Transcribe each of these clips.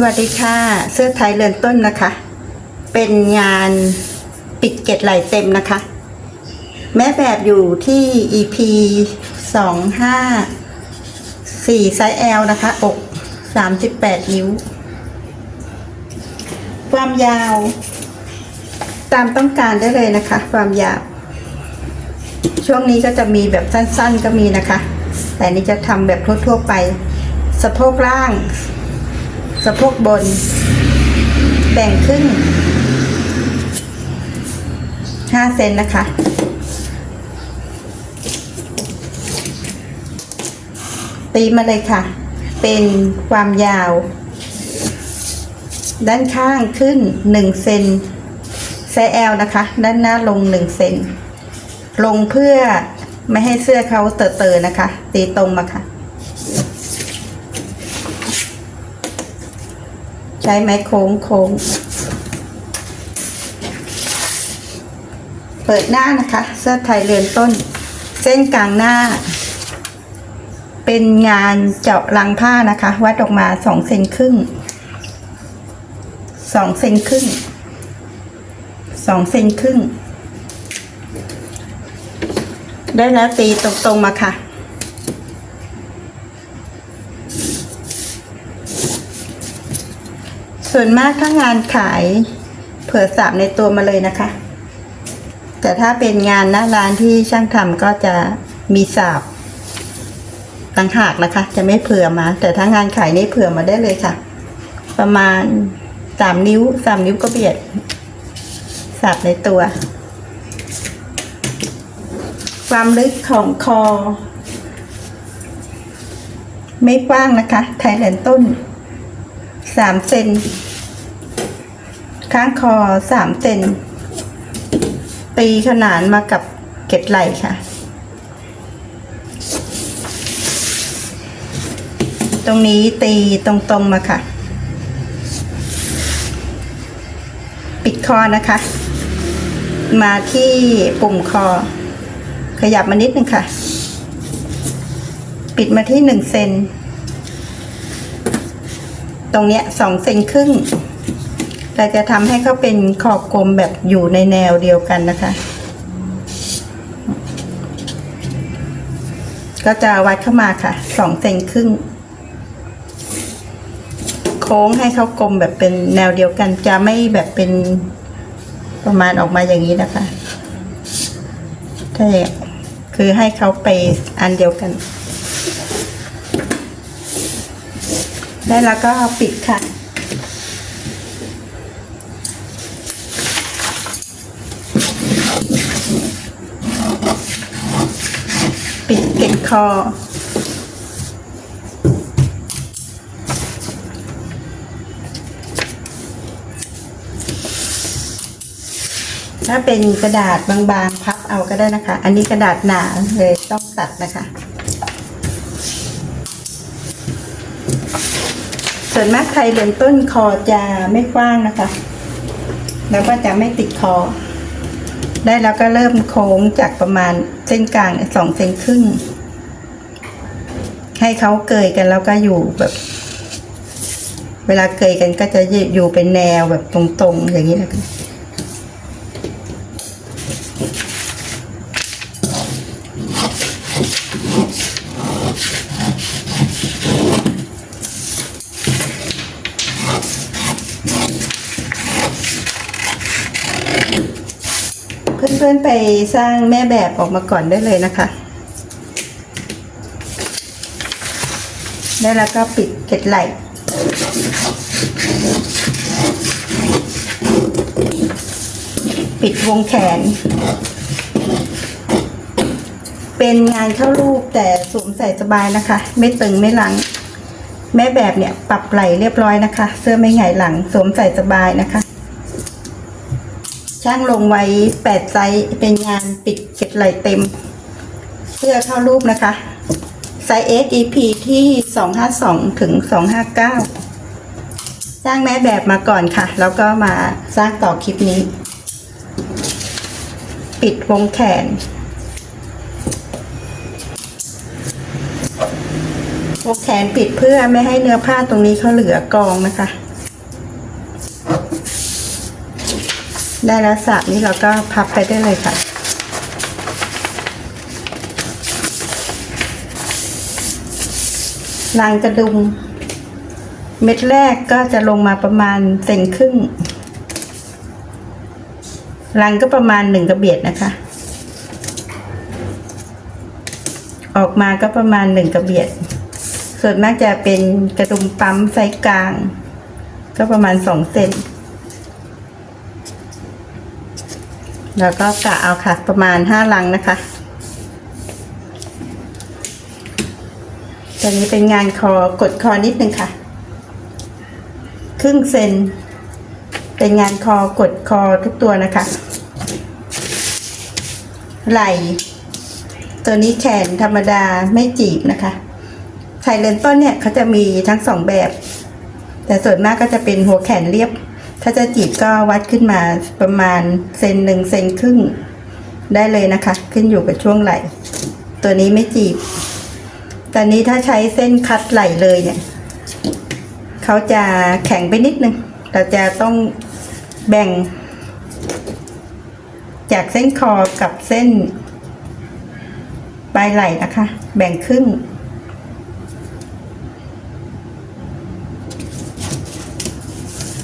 สวัสดีค่ะ เสื้อไทยเรือนต้นนะคะ เป็นงานปิดเกตไหลเต็มนะคะ แม่แบบอยู่ที่ EP สองห้าสี่ไซส์ L นะคะ อกสามสิบแปดนิ้ว ความยาว ตามต้องการได้เลยนะคะ ความยาว ช่วงนี้ก็จะมีแบบสั้นๆก็มีนะคะ แต่นี่จะทำแบบทั่วๆไป สะโพกล่าง สะโพกบน แบ่งครึ่งห้าเซนนะคะ ตีมาเลยค่ะ เป็นความยาว ด้านข้างขึ้นหนึ่งเซนไซส์ L นะคะ ด้านหน้าลงหนึ่งเซนลงเพื่อไม่ให้เสื้อเขาเตอะๆนะคะ ตีตรงมาค่ะ ช้ไม้โค้งโค้ง เปิดหน้านะคะ เสื้อไทยเรือนต้น เส้นกลางหน้า เป็นงานเจาะลังผ้านะคะ วัดออกมาสองเซนครึ่งสองเซนครึ่งสองเซนครึ่ง ได้แล้วตีตรงๆมาค่ะ ส่วนมากถ้างานขายเผื่อสับในตัวมาเลยนะคะ แต่ถ้าเป็นงานหน้าร้านที่ช่างทำก็จะมีสาบต่างหากนะคะ จะไม่เผื่อมา แต่ถ้างานขายนี่เผื่อมาได้เลยค่ะ ประมาณสามนิ้วสามนิ้วก็เบียดสับในตัว ความลึกของคอ ไม่กว้างนะคะ ไทยแลนด์ต้นสามเซน ข้างคอสามเซนตีขนานมากับเกล็ดไหล่ค่ะ ตรงนี้ตีตรงๆมาค่ะ ปิดคอนะคะ มาที่ปุ่มคอ ขยับมานิดนึงค่ะ ปิดมาที่หนึ่งเซนตรงเนี้ยสองเซนครึ่ง เราจะทำให้เขาเป็นขอบกลมแบบอยู่ในแนวเดียวกันนะคะ ก็จะวัดเข้ามาค่ะสองเซนครึ่ง โค้งให้เขากลมแบบเป็นแนวเดียวกัน จะไม่แบบเป็นประมาณออกมาอย่างนี้นะคะถ้าอย่คือให้เขาไปอันเดียวกันได้แล้วก็ปิดค่ะ ปิดเก็บ คอ ถ้าเป็นกระดาษบางๆ พับเอาก็ได้นะคะ อันนี้กระดาษหนาเลยต้องตัดนะคะ ส่วนมากใครเรียนต้นคอจะไม่กว้างนะคะ แล้วก็จะไม่ติดคอได้แล้วก็เริ่มโค้งจากประมาณเส้นกลางสองเซนครึ่ง ให้เขาเกยกันแล้วก็อยู่แบบ เวลาเกยกันก็จะอยู่เป็นแนวแบบตรงๆ อย่างนี้นะคะเพื่อนๆไปสร้างแม่แบบออกมาก่อนได้เลยนะคะ ได้แล้วก็ปิดเกล็ดไหล่ปิดวงแขน เป็นงานเข้ารูปแต่สวมใส่สบายนะคะ ไม่ตึงไม่หลัง แม่แบบเนี่ยปรับไหล่เรียบร้อยนะคะ เสื้อไม่หงายหลังสวมใส่สบายนะคะ ช่างลงไว้แปดไซส์เป็นงานปิดเก็บไหลเต็ม เสื้อเข้ารูปนะคะ ไซส์ S EP ที่ 252 ถึง 259 สร้างแม่แบบมาก่อนค่ะ แล้วก็มาสร้างต่อคลิปนี้ ปิดวงแขน วงแขนปิดเพื่อไม่ให้เนื้อผ้าตรงนี้เขาเหลือกองนะคะ ได้แล้วสับนี้เราก็พับไปได้เลยค่ะ ลางกระดุม เม็ดแรกก็จะลงมาประมาณเซนครึ่งลังก็ประมาณหนึ่งกระเบียดนะคะ ออกมาก็ประมาณหนึ่งกระเบียด ส่วนมากจะเป็นกระดุมปั๊มไซส์กลาง ก็ประมาณสองเซน แล้วก็กะเอาค่ะประมาณห้าลังนะคะ ตอนนี้เป็นงานคอกดคอนิดนึงค่ะ ครึ่งเซน เป็นงานคอกดคอทุกตัวนะคะ ไหล่ตัวนี้แขนธรรมดาไม่จีบนะคะไทยเลนต้นเนี่ยเขาจะมีทั้งสองแบบ แต่ส่วนมากก็จะเป็นหัวแขนเรียบ ถ้าจะจีบก็วัดขึ้นมาประมาณเซนหนึ่งเซนครึ่งได้เลยนะคะ ขึ้นอยู่กับช่วงไหล่ ตัวนี้ไม่จีบ แตอนนี้ถ้าใช้เส้นคัดไหลเลยเนี่ย เขาจะแข็งไปนิดนึง เราจะต้องแบ่ง จากเส้นคอกับเส้น ปลายไหลนะคะ แบ่งครึ่ง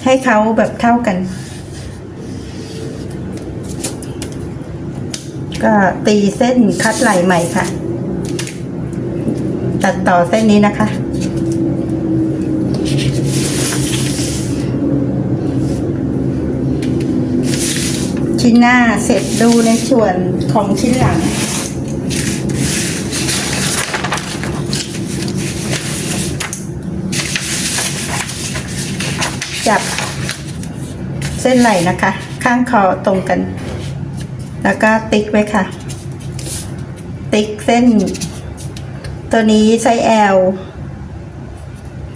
ให้เขาแบบเท่ากัน ก็ตีเส้นคัดไหลใหม่ค่ะ ตัดต่อเส้นนี้นะคะ ชิ้นหน้าเสร็จดูในส่วนของชิ้นหลัง จับเส้นไหล่นะคะ ข้างคอตรงกัน แล้วก็ติ๊กไว้ค่ะ ติ๊กเส้น ตัวนี้ไซส์ L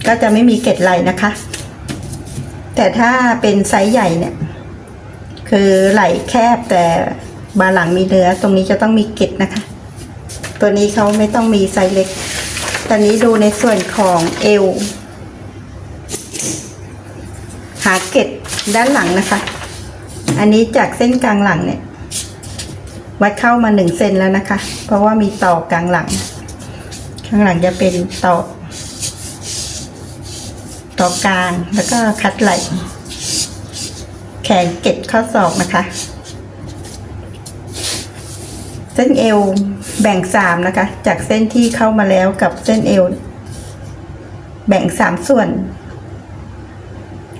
ก็จะไม่มีเกล็ดไหลนะคะ แต่ถ้าเป็นไซส์ใหญ่เนี่ย คือไหลแคบแต่บาหลังมีเนื้อตรงนี้จะต้องมีเกล็ดนะคะ ตัวนี้เขาไม่ต้องมีไซส์เล็ก ตอนนี้ดูในส่วนของเอวหาเกล็ดด้านหลังนะคะ อันนี้จากเส้นกลางหลังเนี่ย วัดเข้ามาหนึ่งเซนแล้วนะคะ เพราะว่ามีต่อกลางหลัง ข้างหลังจะเป็นต่อต่อกลางแล้วก็คัดไหล่แขนเก็ดข้อศอกนะคะ เส้นเอวแบ่งสามนะคะ จากเส้นที่เข้ามาแล้วกับเส้นเอว แบ่งสามส่วน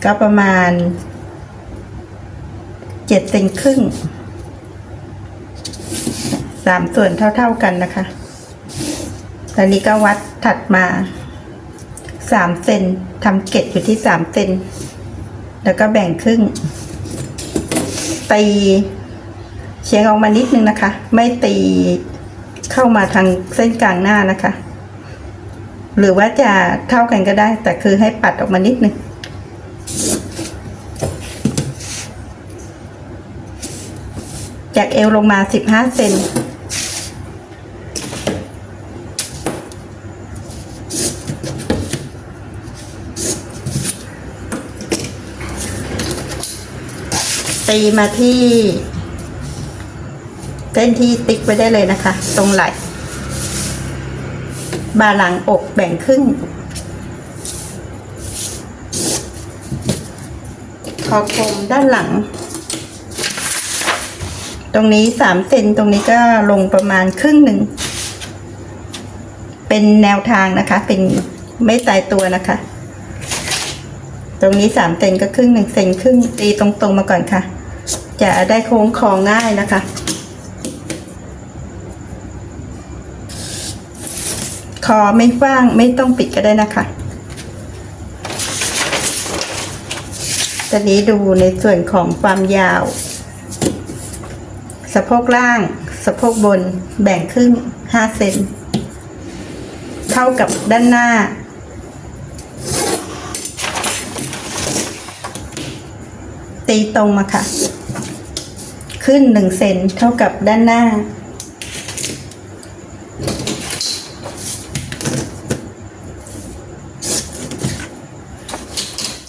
ก็ประมาณเจ็ดเซนครึ่งสามส่วนเท่า ๆกันนะคะ ตอนนี้ก็วัดถัดมาสามเซนทำเกล็ดอยู่ที่สามเซนแล้วก็แบ่งครึ่ง ตีเฉียงออกมานิดนึงนะคะ ไม่ตีเข้ามาทางเส้นกลางหน้านะคะ หรือว่าจะเท่ากันก็ได้ แต่คือให้ปัดออกมานิดนึงจากเอวลงมาสิบห้าเซน ตีมาที่เส้นที่ติ๊กไว้ได้เลยนะคะ ตรงไหล่บาหลังอกแบ่งครึ่งคอคมด้านหลัง ตรงนี้สามเซนตรงนี้ก็ลงประมาณครึ่งหนึ่ง เป็นแนวทางนะคะ เป็นไม่ตายตัวนะคะ ตรงนี้สามเซนก็ครึ่งหนึ่งเซนครึ่งตีตรงๆมาก่อนค่ะ จะได้โค้งคอง่ายนะคะ คอไม่ฟ้างไม่ต้องปิดก็ได้นะคะตอนนี้ดูในส่วนของความยาว สะโพกล่าง สะโพกบนแบ่งครึ่งห้าเซนเท่ากับด้านหน้า ตีตรงมาค่ะ ขึ้นหนึ่งเซนเท่ากับด้านหน้า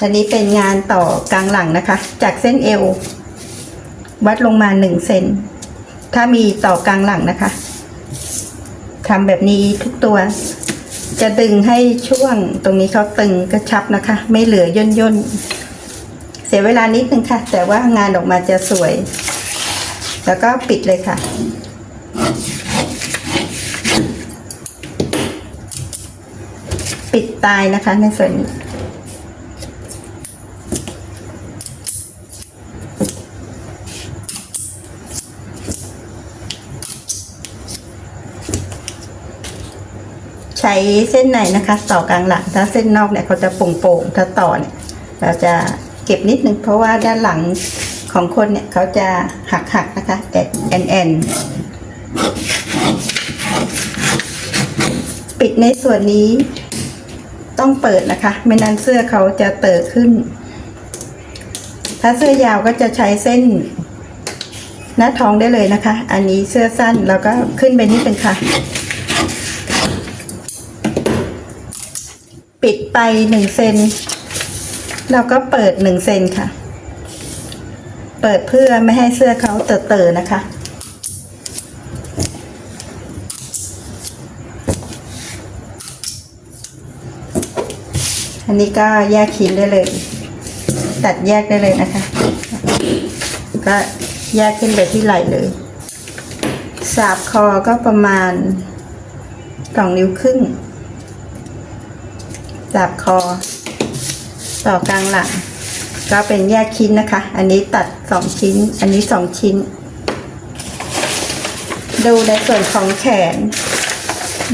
อันนี้เป็นงานต่อกลางหลังนะคะ จากเส้นเอว วัดลงมาหนึ่งเซนถ้ามีต่อกลางหลังนะคะทำแบบนี้ทุกตัว จะดึงให้ช่วงตรงนี้เขาตึงกระชับนะคะ ไม่เหลือย่นย่น เสียเวลานิดนึงค่ะ แต่ว่างานออกมาจะสวย แล้วก็ปิดเลยค่ะ ปิดตายนะคะในส่วนนี้ใช้เส้นในนะคะ ต่อกลางหลัง ถ้าเส้นนอกเนี่ยเขาจะโป่งๆถ้าต่อเนี่ยเราจะ ก็บนิดนึงเพราะว่าด้านหลังของคนเนี่ยเขาจะหักๆนะคะแอนแอนปิดในส่วนนี้ต้องเปิดนะคะ ไม่นั้นเสื้อเขาจะเตอะขึ้น ถ้าเสื้อยาวก็จะใช้เส้น หน้าท้องได้เลยนะคะ อันนี้เสื้อสั้นแล้วก็ขึ้นไปนิดนึงค่ะ ปิดไปหนึ่งเซน แล้วก็เปิดหนึ่งเซนค่ะ เปิดเพื่อไม่ให้เสื้อเขาเตอะๆนะคะ อันนี้ก็แยกชิ้นได้เลย ตัดแยกได้เลยนะคะ ก็แยกขึ้นไปที่ไหล่เลยสาบคอก็ประมาณสองนิ้วครึ่งสาบคอ ต่อกลางหลัง ก็เป็นแยกชิ้นนะคะ อันนี้ตัดสองชิ้น อันนี้สองชิ้น ดูในส่วนของแขน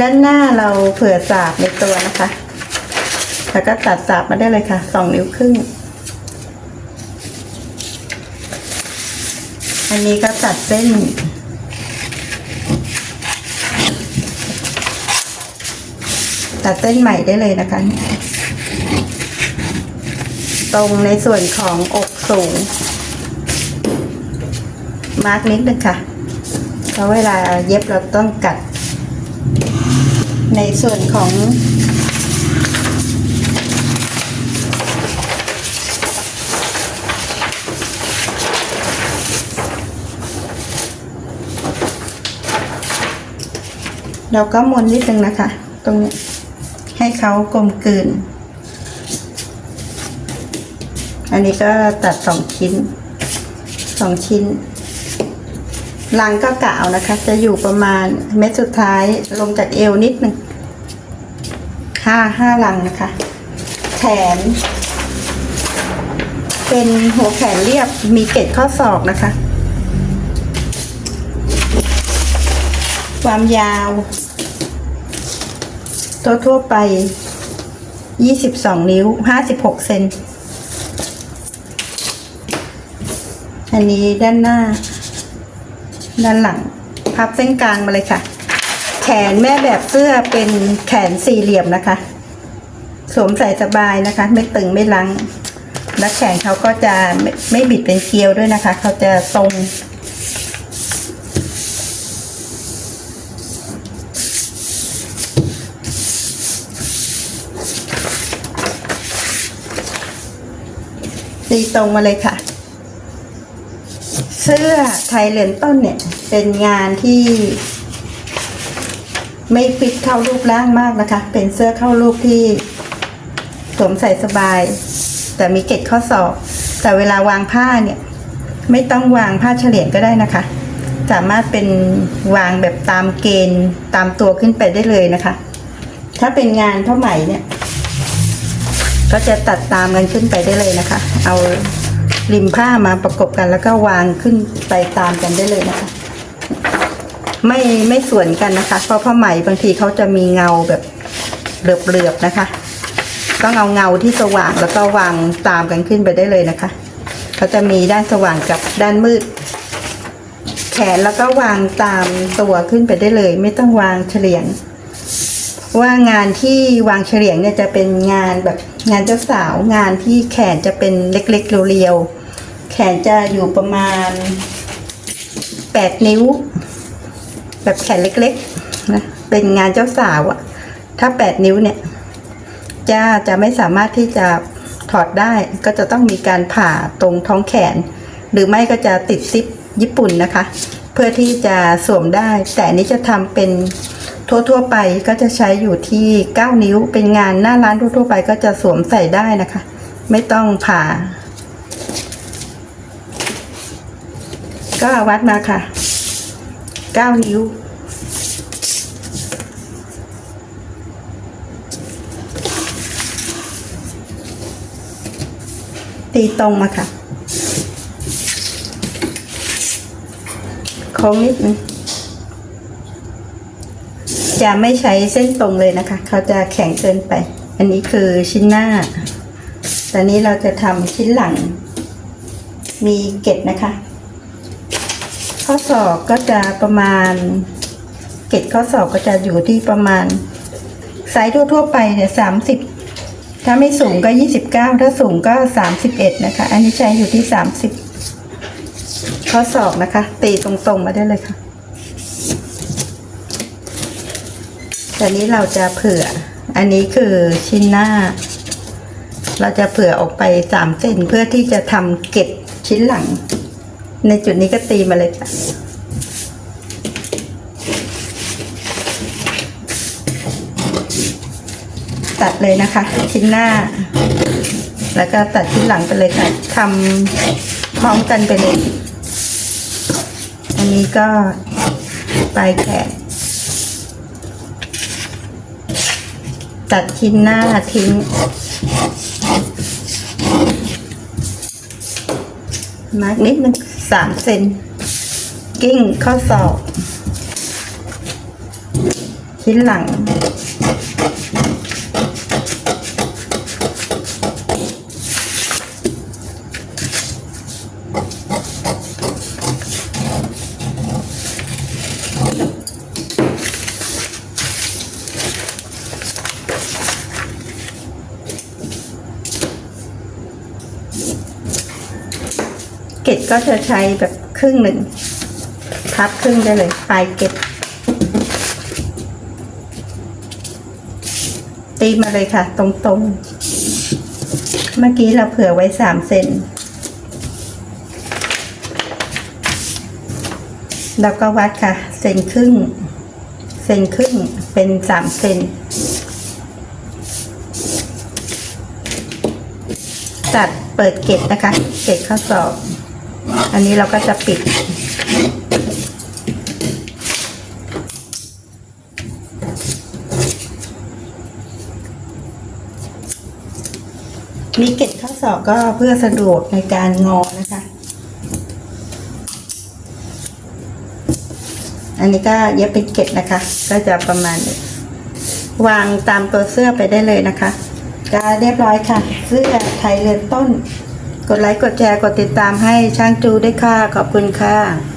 ด้านหน้าเราเผื่อสาบในตัวนะคะ แล้วก็ตัดสาบมาได้เลยค่ะสองนิ้วครึ่ง อันนี้ก็ตัดเส้นตัดเส้นใหม่ได้เลยนะคะ ตรงในส่วนของอกสูง มาร์กนิดนึงค่ะเพราะเวลาเย็บเราต้องกัด ในส่วนของเราก็มวนนิดนึงนะคะ ตรงนี้ให้เขากลมกลืน อันนี้ก็ตัดสองชิ้นสองชิ้นลังก็กะเอานะคะ จะอยู่ประมาณเม็ดสุดท้ายลงจากเอวนิดหนึ่งห้าห้าลังนะคะ แขน เป็นหัวแขนเรียบมีเกล็ดข้อศอกนะคะ ความยาวตัวทั่วไป 22 นิ้ว 56 เซน อันนี้ด้านหน้า ด้านหลัง พับเส้นกลางมาเลยค่ะ แขนแม่แบบเสื้อเป็นแขนสี่เหลี่ยมนะคะ สวมใส่สบายนะคะ ไม่ตึงไม่ลัง และแขนเขาก็จะไม่ไม่บิดเป็นเกลียวด้วยนะคะ เขาจะทรงตีตรงมาเลยค่ะ เสื้อไทยเลนต้นเนี่ย เป็นงานที่ ไม่ฟิตเข้ารูปร่างมากนะคะ เป็นเสื้อเข้ารูปที่สวมใส่สบาย แต่มีเกล็ดข้อศอก แต่เวลาวางผ้าเนี่ย ไม่ต้องวางผ้าเฉลี่ยงก็ได้นะคะ สามารถเป็นวางแบบตามเกณฑ์ตามตัวขึ้นไปได้เลยนะคะ ถ้าเป็นงานผ้าไหมเนี่ย ก็จะตัดตามกันขึ้นไปได้เลยนะคะ เอา ริมผ้ามาประกบกันแล้วก็วางขึ้นไปตามกันได้เลยนะคะ ไม่ไม่สวนกันนะคะ เพราะผ้าไหมบางทีเขาจะมีเงาแบบเหลือบๆนะคะ ต้องเอาเงาที่สว่างแล้วก็วางตามกันขึ้นไปได้เลยนะคะเขาจะมีด้านสว่างกับด้านมืด แขนแล้วก็วางตามตัวขึ้นไปได้เลย ไม่ต้องวางเฉลียง ว่างานที่วางเฉลียงเนี่ยจะเป็นงานแบบ งานเจ้าสาวงานที่แขนจะเป็นเล็กๆเรียวๆแขนจะอยู่ประมาณแปดนิ้ว แบบแขนเล็กๆนะเป็นงานเจ้าสาวอะถ้าแปดนิ้วเนี่ยจะจะไม่สามารถที่จะถอดได้ก็จะต้องมีการผ่าตรงท้องแขน หรือไม่ก็จะติดซิปญี่ปุ่นนะคะ เพื่อที่จะสวมได้ แต่นนี้จะทำเป็น ทั่วๆไปก็จะใช้อยู่ที่ 9 นิ้ว เป็นงานหน้าร้านทั่วๆไปก็จะสวมใส่ได้นะคะ ไม่ต้องผ่า ก็วัดมาค่ะ 9 นิ้ว ตีตรงมาค่ะโค้งนิดนึง จะไม่ใช้เส้นตรงเลยนะคะ เขาจะแข็งเกินไป อันนี้คือชิ้นหน้า ตอนนี้เราจะทำชิ้นหลัง มีเกล็ดนะคะ ข้อศอกก็จะประมาณ เกล็ดข้อศอกก็จะอยู่ที่ประมาณไซส์ทั่วๆไปเนี่ยสามสิบถ้าไม่สูงก็ยี่สิบเก้าถ้าสูงก็สามสิบเอ็ดนะคะ อันนี้ใช้อยู่ที่สามสิบข้อศอกนะคะ ตีตรงๆมาได้เลยค่ะ แต่นี้เราจะเผื่อ อันนี้คือชิ้นหน้า เราจะเผื่อออกไปสามเซนเพื่อที่จะทำเก็บชิ้นหลัง ในจุดนี้ก็ตีมาเลยค่ะตัดเลยนะคะ ชิ้นหน้า แล้วก็ตัดชิ้นหลังไปเลยค่ะทำพร้อมกันไปเลย อันนี้ก็ปลายแขน ตัดชิ้นหน้าทิ้ง มาร์กนิดนึงสามเซนกิ้งข้อศอกชิ้นหลัง เกล็ดก็จะใช้แบบครึ่งหนึ่งพับครึ่งได้เลยปลายเกล็ดตีมาเลยค่ะ ตรงๆ เมื่อกี้เราเผื่อไว้สามเซนแล้วก็วัดค่ะ เซนครึ่ง เซนครึ่งเป็นสามเซนตัดเปิดเกล็ดนะคะ เกล็ดข้อศอก อันนี้เราก็จะปิด มีเกล็ดข้อศอกก็เพื่อสะดวกในการงอนะคะ อันนี้ก็เย็บเป็นเกล็ดนะคะ ก็จะประมาณนี้วางตามตัวเสื้อไปได้เลยนะคะก็เรียบร้อยค่ะ เสื้อไทยเรือนต้น กดไลค์ กดแชร์ กดติดตามให้ช่างจูด้วยค่ะ ขอบคุณค่ะ